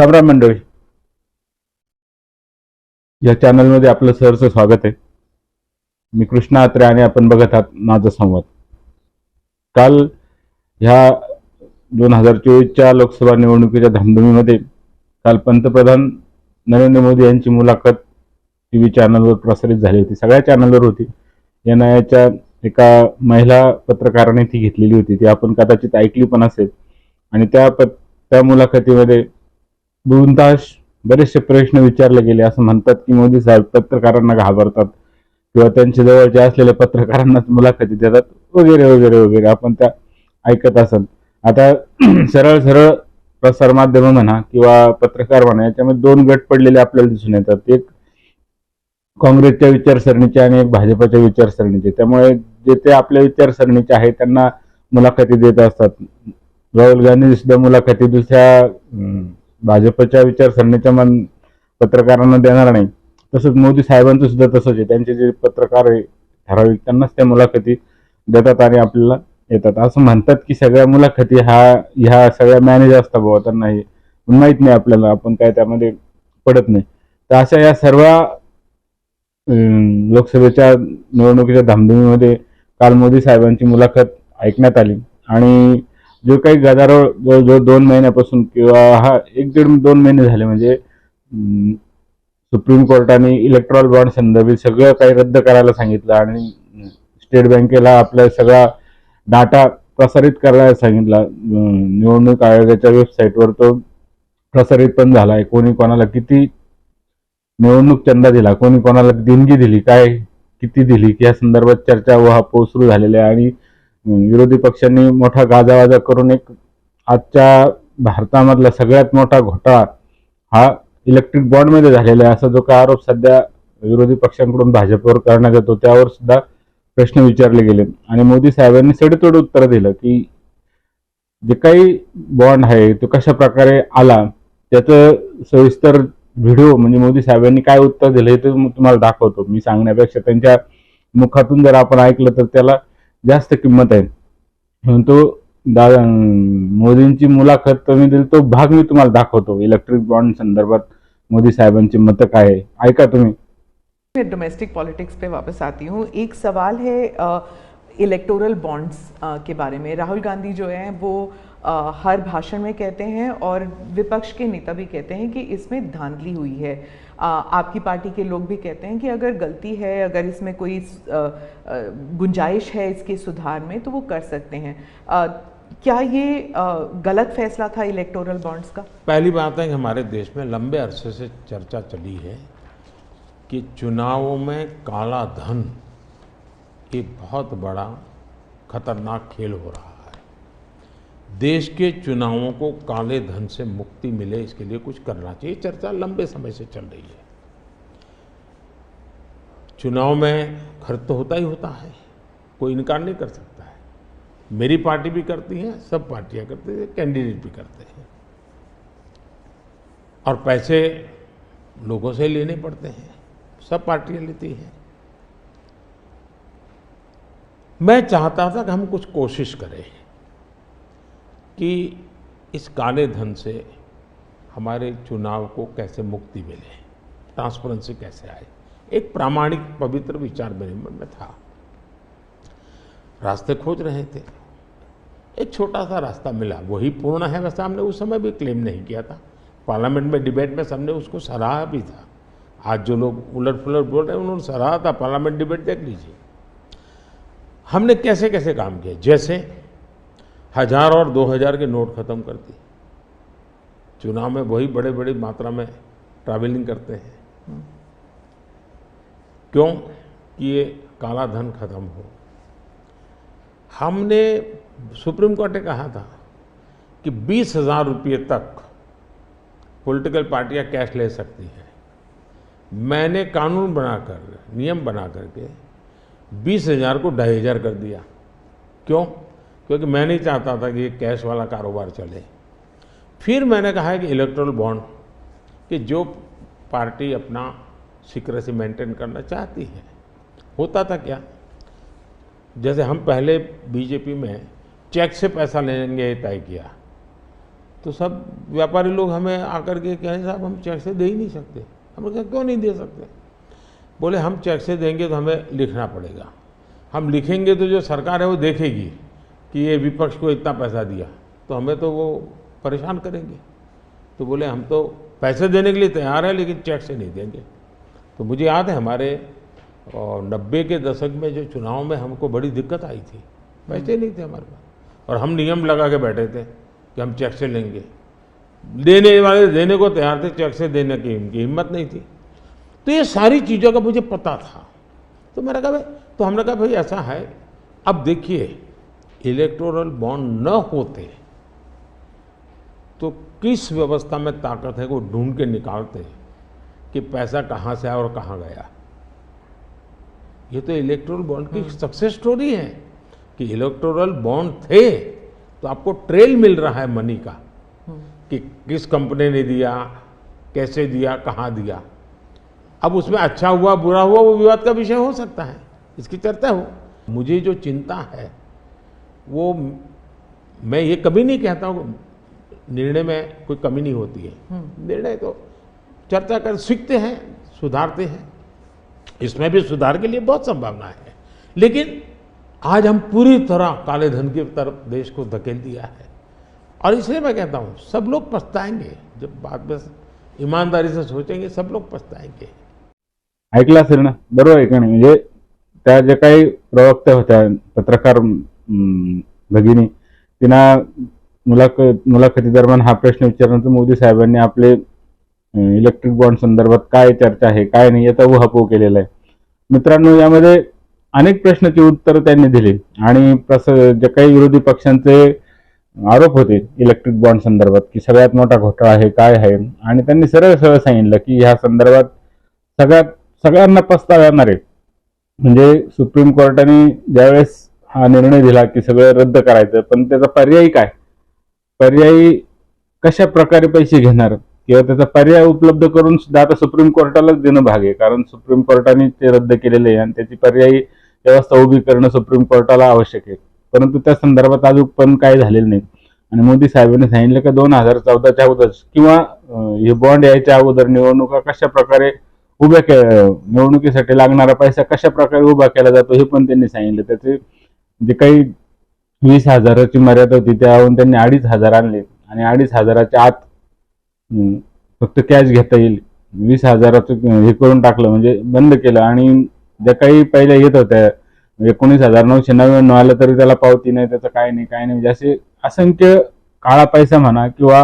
रामराम मंडळी. या चॅनलमध्ये आपलं सहरचं स्वागत आहे. मी कृष्णा आत्रे आणि आपण बघत आहात माझा संवाद. काल ह्या दोन हजार चोवीसच्या लोकसभा निवडणुकीच्या धामधुमीमध्ये काल पंतप्रधान नरेंद्र मोदी यांची मुलाखत टी व्ही चॅनलवर प्रसारित झाली होती. सगळ्या चॅनलवर होती. एन आयच्या एका महिला पत्रकाराने ती घेतलेली होती. ती आपण कदाचित ऐकली पण असेल. आणि त्या प त्या मुलाखतीमध्ये दोन तास बरेचसे प्रश्न विचारले गेले. असं म्हणतात की मोदी साहेब पत्रकारांना घाबरतात किंवा त्यांच्या जवळच्या असलेल्या पत्रकारांनाच मुलाखती देतात वगैरे वगैरे वगैरे. आपण त्या ऐकत असाल. आता सरळ सरळ प्रसार माध्यम म्हणा किंवा पत्रकार म्हणा याच्यामध्ये दोन गट पडलेले आपल्याला दिसून येतात. एक काँग्रेसच्या विचारसरणीचे आणि एक भाजपच्या विचारसरणीचे. त्यामुळे जे ते आपल्या विचारसरणीचे आहे त्यांना मुलाखती देत असतात. राहुल गांधी सुद्धा मुलाखती दुसऱ्या भाजपच्या विचारसरणीच्या मन पत्रकारांना देणार नाही. तसंच मोदी साहेबांचं सुद्धा तसंच आहे. त्यांचे जे पत्रकार आहे ठराविक त्यांनाच त्या मुलाखती देतात आणि आपल्याला येतात. असं म्हणतात की सगळ्या मुलाखती हा ह्या सगळ्या मॅनेज असतात बाबा त्यांना हे माहीत नाही आपल्याला. आपण काय त्यामध्ये पडत नाही. तर अशा या सर्व लोकसभेच्या निवडणुकीच्या धामधुमीमध्ये काल मोदी साहेबांची मुलाखत ऐकण्यात आली. आणि जो काही गदारोळ जो जो दोन महिन्यापासून किंवा हा एक दीड दोन महिने झाले म्हणजे सुप्रीम कोर्टाने इलेक्ट्रॉल बॉन्ड संदर्भित सगळं काही रद्द करायला सांगितलं आणि स्टेट बँकेला आपला सगळा डाटा प्रसारित करायला सांगितला. निवडणूक आयोगाच्या वेबसाईटवर तो प्रसारित पण झाला आहे. कोणी कोणाला किती निवडणूक चंदा दिला कोणी कोणाला देणगी दिली काय किती दिली या संदर्भात चर्चा व सुरू झालेल्या आहे. आणि विरोधी पक्षांनी मोठा गाजावाजा करून एक आजच्या भारतामधला सगळ्यात मोठा घोटाळा हा इलेक्ट्रिक बॉन्डमध्ये झालेला आहे. असा जो काय आरोप सध्या विरोधी पक्षांकडून भाजपवर करण्यात येतो त्यावर सुद्धा प्रश्न विचारले गेले. आणि मोदी साहेबांनी सडेतोड उत्तर दिलं की जे काही बॉन्ड आहे तो कशा प्रकारे आला त्याचं सविस्तर व्हिडिओ म्हणजे मोदी साहेबांनी काय उत्तर दिलं हे ते तुम्हाला दाखवतो. मी सांगण्यापेक्षा त्यांच्या मुखातून जर आपण ऐकलं तर त्याला जास्त किंमत आहे. म्हणून तो दा मोदींची मुलाखत तुम्ही दिली तो भाग मी तुम्हाला दाखवतो. इलेक्ट्रिक बॉन्ड संदर्भात मोदी साहेबांची मतं काय आहे? ऐका तुम्ही. मैं डोमेस्टिक पॉलिटिक्स पे वापस आती हूँ. एक सवाल है इलेक्टोरल बॉन्ड्स के बारे में। राहुल गांधी जो है वो अ, हर भाषण में कहते हैं और विपक्ष के नेता भी कहते हैं कि इसमें धांधली हुई है। अ, आपकी पार्टी के लोग भी कहते हैं कि अगर गलती है अगर इसमें कोई गुंजाइश है इसके सुधार में तो वो कर सकते हैं। क्या ये गलत फैसला था इलेक्टोरल बॉन्ड्स का? पहली बात है कि हमारे देश में लंबे अरसे से चर्चा चली है कि चुनावों में काला धन एक बहुत बड़ा खतरनाक खेल हो रहा है। देश के चुनावों को काले धन से मुक्ति मिले, इसके लिए कुछ करना चाहिए। चर्चा लंबे समय से चल रही है। चुनाव में खर्च तो होता ही होता है, कोई इनकार नहीं कर सकता है। मेरी पार्टी भी करती है, सब पार्टियाँ करती हैं, कैंडिडेट भी करते हैं। और पैसे लोगों से लेने पड़ते हैं, सब पार्टियाँ लेती हैं। मैं चाहता था कि हम कुछ कोशिश करें कि इस काले धन से हमारे चुनाव को कैसे मुक्ति मिले ट्रांसपेरेंसी कैसे आए। एक प्रामाणिक, पवित्र विचार मेरे मन में था। रास्ते खोज रहे थे। एक छोटा सा रास्ता मिला। वही पूर्ण है, वैसे हमने उस समय भी क्लेम नहीं किया था। पार्लियामेंट में डिबेट में सबने उसको सराहा भी था। आज जो लोग उलट फुलट बोल रहे हैं, उन्होंने सराहा था। पार्लियामेंट डिबेट देख लीजिए। हमने कैसे कैसे काम किए जैसे हज़ार और दो हज़ार के नोट खत्म कर दिए चुनाव में वही बड़े बड़ी मात्रा में ट्रैवलिंग करते हैं। क्यों? कि ये काला धन खत्म हो। हमने सुप्रीम कोर्ट ने कहा था कि बीस हज़ार रुपये तक पॉलिटिकल पार्टियाँ कैश ले सकती हैं। मैंने कानून बनाकर, नियम बना करके बीस हज़ार को ढाई हज़ार कर दिया। क्यों? क्योंकि मैं नहीं चाहता था कि ये कैश वाला कारोबार चले। फिर मैंने कहा है कि इलेक्ट्रल बॉन्ड कि जो पार्टी अपना सिक्रेसी मेंटेन करना चाहती है। होता था क्या? जैसे हम पहले बीजेपी में चेक से पैसा लेंगे, तय किया। तो सब व्यापारी लोग हमें आकर के कहें, साहब, हम चेक से दे ही नहीं सकते। हमने कहा, क्यों नहीं दे सकते? बोले, हम चेक से देंगे तो हमें लिखना पड़ेगा। हम लिखेंगे तो जो सरकार है वो देखेगी कि ये विपक्ष को इतना पैसा दिया तो हमें तो वो परेशान करेंगे। तो बोले, हम तो पैसे देने के लिए तैयार हैं, लेकिन चेक से नहीं देंगे। तो मुझे याद है हमारे और नब्बे के दशक में जो चुनाव में हमको बड़ी दिक्कत आई थी। पैसे नहीं थे हमारे पास। और हम नियम लगा के बैठे थे कि हम चेक से लेंगे। देने वाले, देने को तैयार थे चेक से देने की इनकी हिम्मत नहीं थी। तो ये सारी चीज़ों का मुझे पता था। तो मैंने कहा भाई तो हमने कहा भाई ऐसा है। अब देखिए इलेक्टोरल बॉन्ड न होते तो किस व्यवस्था में ताकत है वो ढूंढ के निकालते कि पैसा कहाँ से आया और कहाँ गया? ये तो इलेक्टोरल बॉन्ड की सक्सेस स्टोरी है कि इलेक्टोरल बॉन्ड थे तो आपको ट्रेल मिल रहा है मनी का कि किस कंपनी ने दिया कैसे दिया कहाँ दिया। अब उसमें अच्छा हुआ बुरा हुआ वो विवाद का विषय हो सकता है। इसकी चर्चा हो। मुझे जो चिंता है वो मैं ये कभी नहीं कहता हूँ निर्णय में कोई कमी नहीं होती है। निर्णय तो चर्चा कर सीखते हैं सुधारते हैं। इसमें भी सुधार के लिए बहुत संभावना है। लेकिन आज हम पूरी तरह काले धन की तरफ़ देश को धकेल दिया है। और इसलिए मैं कहता हूँ सब लोग पछताएँगे। जब बाद में ईमानदारी से सोचेंगे सब लोग पछताएँगे। ऐकलं असेल ना? बरोबर आहे का नाही? म्हणजे त्या ज्या काही प्रवक्त्या होत्या पत्रकार भगिनी तिना मुलाखत मुलाखती दरम्यान हा प्रश्न विचारल्यानंतर मोदी साहेबांनी आपले इलेक्ट्रिक बॉन्ड संदर्भात काय चर्चा आहे काय नाही याचा उहापोह केलेला आहे. मित्रांनो यामध्ये अनेक प्रश्नाची उत्तरं त्यांनी दिली आणि प्रस जे काही विरोधी पक्षांचे आरोप होते इलेक्ट्रिक बॉन्ड संदर्भात की सगळ्यात मोठा घोटाळा आहे काय आहे आणि त्यांनी सरळ सरळ सांगितलं की ह्या संदर्भात सगळ्यात सगळ्यांना पस्ताव येणार आहे. म्हणजे सुप्रीम कोर्टाने ज्यावेळेस हा निर्णय दिला की सगळं रद्द करायचं पण त्याचा पर्यायी काय? पर्यायी कशा प्रकारे पैसे घेणार? किंवा त्याचा पर्याय उपलब्ध करून सुद्धा आता सुप्रीम कोर्टालाच देणं भाग आहे. कारण सुप्रीम कोर्टाने ते रद्द केलेले आहे आणि त्याची पर्यायी व्यवस्था उभी करणं सुप्रीम कोर्टाला आवश्यक आहे. परंतु त्या संदर्भात अजून पण काय झालेलं नाही. आणि मोदी साहेबांनी सांगितलं का दोन हजार चौदाच्या अगोदर किंवा हे बॉन्ड यायच्या अगोदर निवडणुका कशा प्रकारे उभ्या के निवडणुकीसाठी लागणारा पैसा कशा प्रकारे उभा केला जातो हे पण त्यांनी सांगितलं. त्याचे जे काही वीस हजाराची मर्यादा होती त्याहून त्यांनी अडीच हजार आणले. आणि अडीच हजाराच्या आत फक्त कॅश घेता येईल. वीस हजाराचं हे करून टाकलं म्हणजे बंद केलं. आणि ज्या काही पहिल्या येत होत्या एकोणीस हजार नऊशे नव्याण्णव आलं तरी त्याला पावती नाही त्याचं काय नाही काय नाही. म्हणजे असे असंख्य काळा पैसा म्हणा किंवा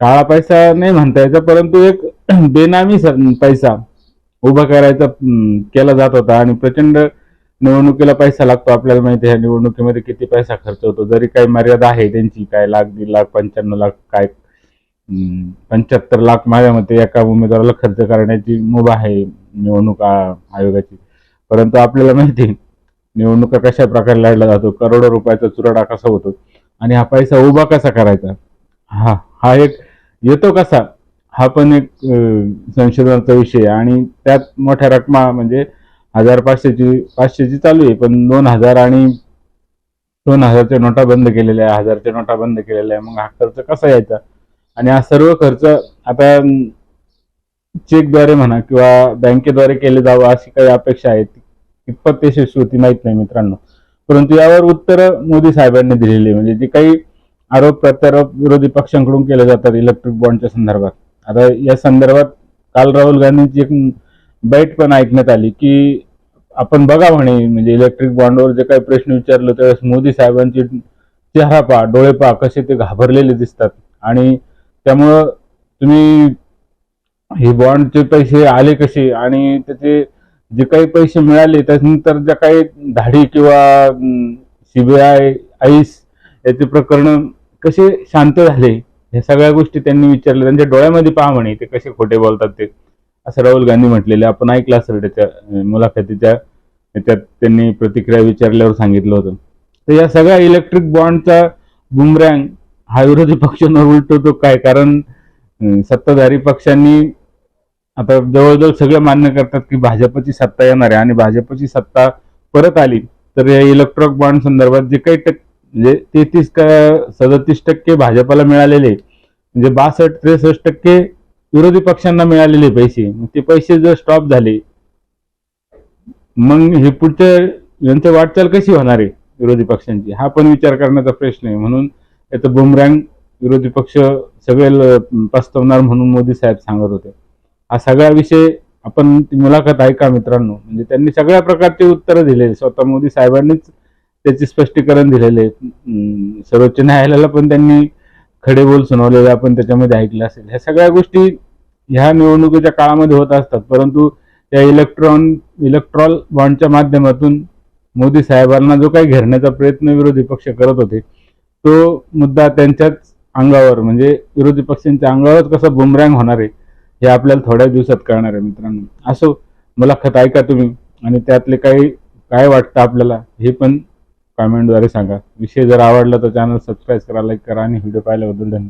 काळा पैसा नाही म्हणता यायचा परंतु एक बेनामी पैसा उभा करायचा केला जात होता आणि प्रचंड निवडणुकीला पैसा लागतो. आपल्याला माहिती आहे ह्या निवडणुकीमध्ये किती पैसा खर्च होतो. जरी काही मर्यादा आहे त्यांची काय लाख दीड लाख पंच्याण्णव लाख काय पंच्याहत्तर लाख माझ्या मते एका उमेदवाराला खर्च करण्याची मुभा आहे निवडणूक आयोगाची. परंतु आपल्याला माहिती आहे, निवडणुका कशा प्रकारे लढला जातो करोडो रुपयाचा चुराडा कसा होतो आणि हा पैसा उभा कसा करायचा? हा हा एक येतो कसा? हा पण एक संशोधनाचा विषय आहे. आणि त्यात मोठ्या रकमा म्हणजे हजार पाचशेची पाचशेची चालू आहे पण दोन हजार आणि दोन हजारच्या नोटा बंद केलेल्या आहे. हजारच्या नोटा बंद केलेल्या आहे. मग हा खर्च कसा यायचा? आणि हा सर्व खर्च आता चेकद्वारे म्हणा किंवा बँकेद्वारे केले जावं अशी काही अपेक्षा आहे. कितपत यशस्वी होती माहीत नाही मित्रांनो. परंतु यावर उत्तर मोदी साहेबांनी दिलेली आहे. म्हणजे जे काही आरोप प्रत्यारोप विरोधी पक्षांकडून केले जातात इलेक्ट्रिक बॉन्डच्या संदर्भात. आता या संदर्भात काल राहुल गांधींची एक बैठ पण ऐकण्यात आली की आपण बघा म्हणे म्हणजे इलेक्ट्रिक बॉन्डवर जे काही प्रश्न विचारले त्यावेळेस मोदी साहेबांची चेहरा पहा डोळे पहा कसे ते घाबरलेले दिसतात. आणि त्यामुळं तुम्ही हे बॉन्डचे पैसे आले कसे? आणि त्याचे जे काही पैसे मिळाले त्यानंतर ज्या काही धाडी किंवा सीबीआय आईस याचे प्रकरण कसे शांत झाले? हे सगळ्या गोष्टी त्यांनी विचारल्या. त्यांच्या डोळ्यामध्ये पहा म्हणे ते कसे खोटे बोलतात ते. असं राहुल गांधी म्हटलेले आपण ऐकलं असेल त्याच्या मुलाखतीच्या त्यात त्यांनी प्रतिक्रिया विचारल्यावर सांगितलं होतं. तर या सगळ्या इलेक्ट्रिक बॉन्डचा बुमरँग हा विरोधी पक्षांवर उलटवतो काय? कारण सत्ताधारी पक्षांनी आता जवळजवळ सगळं मान्य करतात की भाजपची सत्ता येणार आहे आणि भाजपची सत्ता परत आली तर या इलेक्ट्रॉनिक बॉन्ड संदर्भात जे काही टक म्हणजे तेहतीस सदतीस टक्के भाजपाला मिळालेले. म्हणजे बासष्ट त्रेसष्ट टक्के विरोधी पक्षांना मिळालेले पैसे. मग ते पैसे जर स्टॉप झाले मग हे पुढच्या यांचं वाटचाल कशी होणार आहे विरोधी पक्षांची? हा पण विचार करण्याचा प्रश्न आहे. म्हणून याचं बुमरँग विरोधी पक्ष सगळे पस्तवणार म्हणून मोदी साहेब सांगत होते. हा सगळा विषय आपण मुलाखत ऐका मित्रांनो. म्हणजे त्यांनी सगळ्या प्रकारचे उत्तरं दिले स्वतः मोदी साहेबांनीच त्याचे स्पष्टीकरण दिलेले आहे. सर्वोच्च न्यायालयाला पण त्यांनी खडे बोल सुनावलेले आपण त्याच्यामध्ये ऐकलं असेल. ह्या सगळ्या गोष्टी ह्या निवडणुकीच्या काळामध्ये होत असतात. परंतु त्या इलेक्ट्रॉन इलेक्ट्रॉल बॉन्डच्या माध्यमातून मोदी साहेबांना जो काही घेरण्याचा प्रयत्न विरोधी पक्ष करत होते तो मुद्दा त्यांच्याच अंगावर म्हणजे विरोधी पक्षांच्या अंगावरच कसा बुमरँग होणार आहे हे आपल्याला थोड्या दिवसात कळणार आहे मित्रांनो. असो मला खत ऐका तुम्ही आणि त्यातले काही काय वाटतं आपल्याला हे पण कमेंटद्वारे सांगा. विषय जर आवडला तर चॅनल सबस्क्राईब करा लाईक करा आणि व्हिडिओ पाहिल्याबद्दल धन्यवाद.